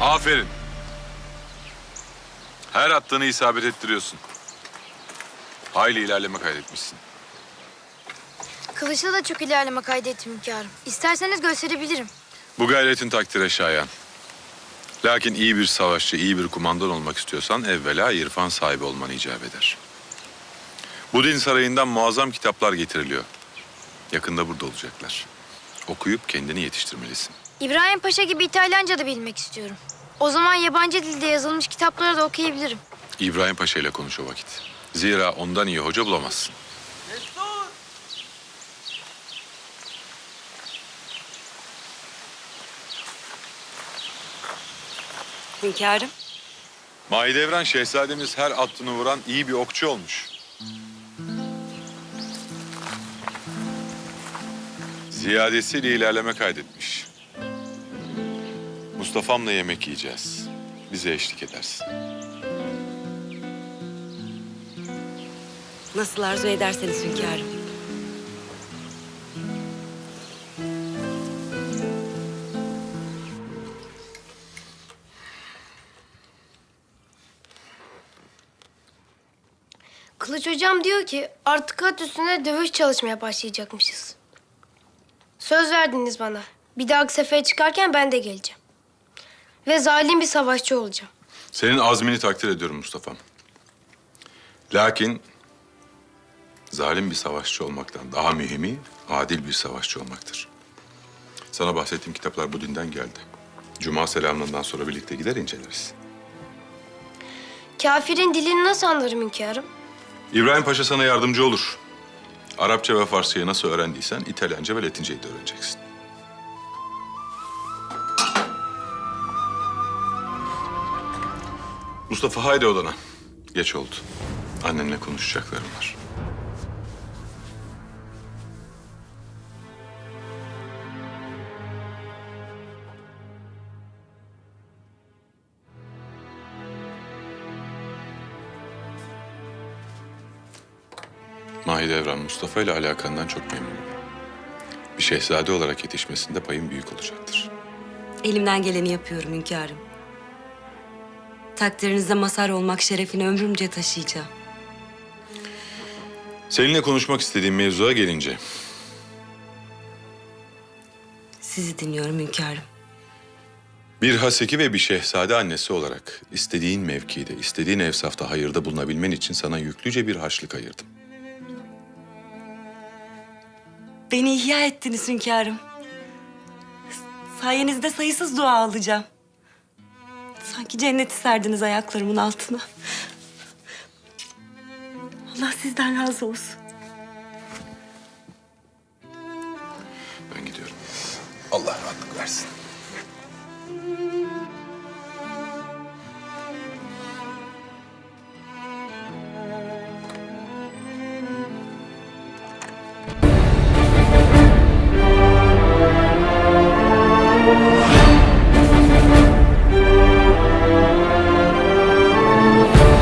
Aferin. Her attığını isabet ettiriyorsun. Hayli ilerleme kaydetmişsin. Kılıçta da çok ilerleme kaydettim hünkârım. İsterseniz gösterebilirim. Bu gayretin takdire şayan. Lakin iyi bir savaşçı, iyi bir kumandan olmak istiyorsan evvela irfan sahibi olman icap eder. Bu din sarayından muazzam kitaplar getiriliyor. Yakında burada olacaklar. Okuyup kendini yetiştirmelisin. İbrahim Paşa gibi İtalyanca da bilmek istiyorum. O zaman yabancı dilde yazılmış kitapları da okuyabilirim. İbrahim Paşa ile konuş o vakit. Zira ondan iyi hoca bulamazsın. Hünkârım. Mahidevran şehzademiz her attığını vuran iyi bir okçu olmuş. Ziyadesiyle ilerleme kaydetmiş. Mustafa'mla yemek yiyeceğiz. Bize eşlik edersin. Nasıl arzu ederseniz hünkârım. Kılıç hocam diyor ki artık at üstünde dövüş çalışmaya başlayacakmışız. Söz verdiniz bana. Bir dahaki sefere çıkarken ben de geleceğim. Ve zalim bir savaşçı olacağım. Senin azmini takdir ediyorum Mustafa'm. Lakin zalim bir savaşçı olmaktan daha mühimi adil bir savaşçı olmaktır. Sana bahsettiğim kitaplar bu dinden geldi. Cuma selamından sonra birlikte gider inceleriz. Kafirin dilini nasıl anlarım hünkârım? İbrahim Paşa sana yardımcı olur. Arapça ve Farsçayı nasıl öğrendiysen İtalyanca ve Latinceyi de öğreneceksin. Mustafa haydi odana. Geç oldu. Annenle konuşacaklarım var. Mahidevran Mustafa ile alakandan çok memnunum. Bir şehzade olarak yetişmesinde payım büyük olacaktır. Elimden geleni yapıyorum hünkârım. Takdirinizde mazhar olmak şerefini ömrümce taşıyacağım. Seninle konuşmak istediğim mevzuya gelince Sizi dinliyorum hünkârım. bir haseki ve bir şehzade annesi olarak istediğin mevkide, istediğin evsafta hayırda bulunabilmen için sana yüklüce bir harçlık ayırdım. Beni ihya ettiniz hünkârım. Sayenizde sayısız dua alacağım. Sanki cenneti serdiniz ayaklarımın altına. Allah sizden razı olsun. Ben gidiyorum. Allah rahatlık versin.